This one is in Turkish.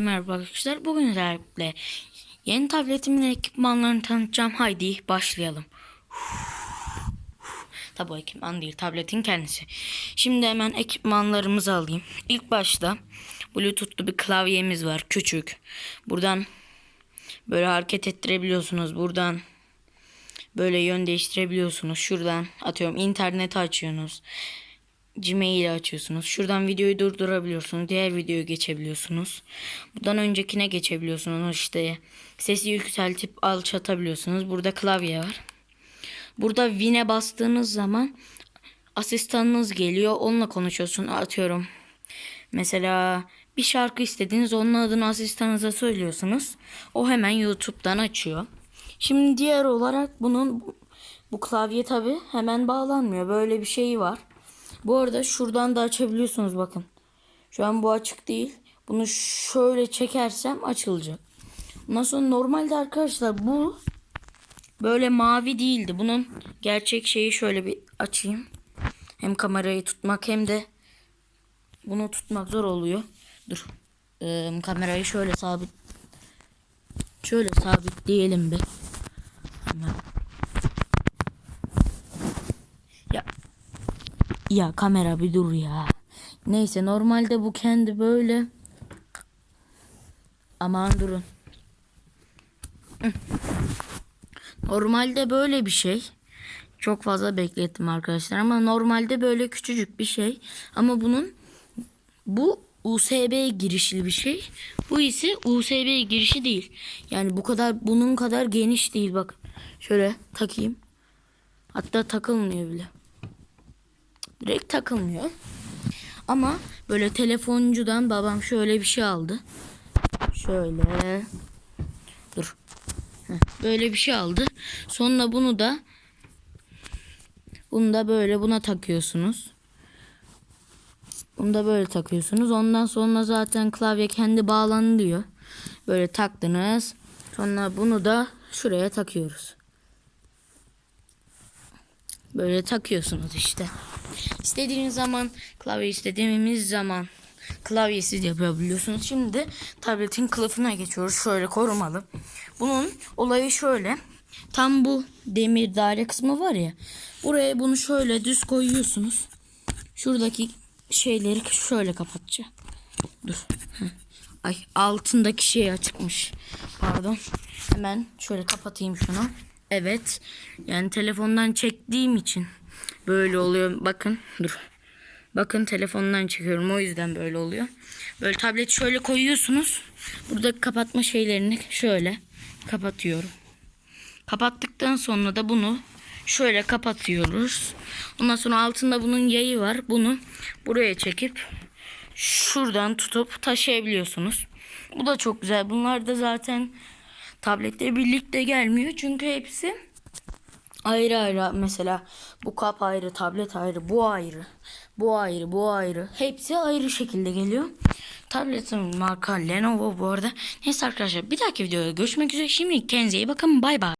Merhaba arkadaşlar. Bugün sizlerle yeni tabletimin ekipmanlarını tanıtacağım. Haydi başlayalım. Tabi o ekipman değil tabletin kendisi. Şimdi hemen ekipmanlarımızı alayım. İlk başta bluetoothlu bir klavyemiz var küçük. Buradan böyle hareket ettirebiliyorsunuz. Buradan böyle yön değiştirebiliyorsunuz. Şuradan atıyorum interneti açıyorsunuz. Gmail'i açıyorsunuz. Şuradan videoyu durdurabiliyorsunuz. Diğer videoya geçebiliyorsunuz. Buradan öncekine geçebiliyorsunuz. İşte sesi yükseltip alçatabiliyorsunuz. Burada klavye var. Burada Win'e bastığınız zaman asistanınız geliyor. Onunla konuşuyorsun. Atıyorum. Mesela bir şarkı istediğiniz onun adını asistanınıza söylüyorsunuz. O hemen YouTube'dan açıyor. Şimdi diğer olarak bunun bu klavye tabi hemen bağlanmıyor. Böyle bir şey var. Bu arada şuradan da açabiliyorsunuz bakın. Şu an bu açık değil. Bunu şöyle çekersem açılacak. Ondan sonra normalde arkadaşlar bu böyle mavi değildi. Bunun gerçek şeyi şöyle bir açayım. Hem kamerayı tutmak hem de bunu tutmak zor oluyor. Dur. Ee, kamerayı şöyle sabit şöyle sabitleyelim bir. Hemen. Ya ya kamera bir dur ya. Neyse normalde bu kendi böyle. Aman durun. Normalde böyle bir şey. Çok fazla beklettim arkadaşlar ama normalde böyle küçücük bir şey. Ama bunun bu USB girişli bir şey. Bu ise USB girişi değil. Yani bu kadar bunun kadar geniş değil bak. Şöyle takayım. Hatta takılmıyor bile direkt takılmıyor. Ama böyle telefoncudan babam şöyle bir şey aldı. Şöyle. Dur. Heh, böyle bir şey aldı. Sonra bunu da bunu da böyle buna takıyorsunuz. Bunu da böyle takıyorsunuz. Ondan sonra zaten klavye kendi bağlanıyor. Böyle taktınız. Sonra bunu da şuraya takıyoruz. Böyle takıyorsunuz işte. İstediğiniz zaman klavye istediğimiz zaman klavyesiz yapabiliyorsunuz. Şimdi tabletin kılıfına geçiyoruz. Şöyle korumalı. Bunun olayı şöyle. Tam bu demir daire kısmı var ya. Buraya bunu şöyle düz koyuyorsunuz. Şuradaki şeyleri şöyle kapatacağım. Dur. Ay altındaki şey açıkmış. Pardon. Hemen şöyle kapatayım şunu. Evet. Yani telefondan çektiğim için böyle oluyor. Bakın dur. Bakın telefondan çekiyorum. O yüzden böyle oluyor. Böyle tablet şöyle koyuyorsunuz. Burada kapatma şeylerini şöyle kapatıyorum. Kapattıktan sonra da bunu şöyle kapatıyoruz. Ondan sonra altında bunun yayı var. Bunu buraya çekip şuradan tutup taşıyabiliyorsunuz. Bu da çok güzel. Bunlar da zaten tabletle birlikte gelmiyor. Çünkü hepsi ayrı ayrı. Mesela bu kap ayrı, tablet ayrı, bu ayrı, bu ayrı, bu ayrı. Hepsi ayrı şekilde geliyor. Tabletin marka Lenovo bu arada. Neyse arkadaşlar bir dahaki videoda görüşmek üzere. Şimdi kendinize iyi bakın. Bay bay.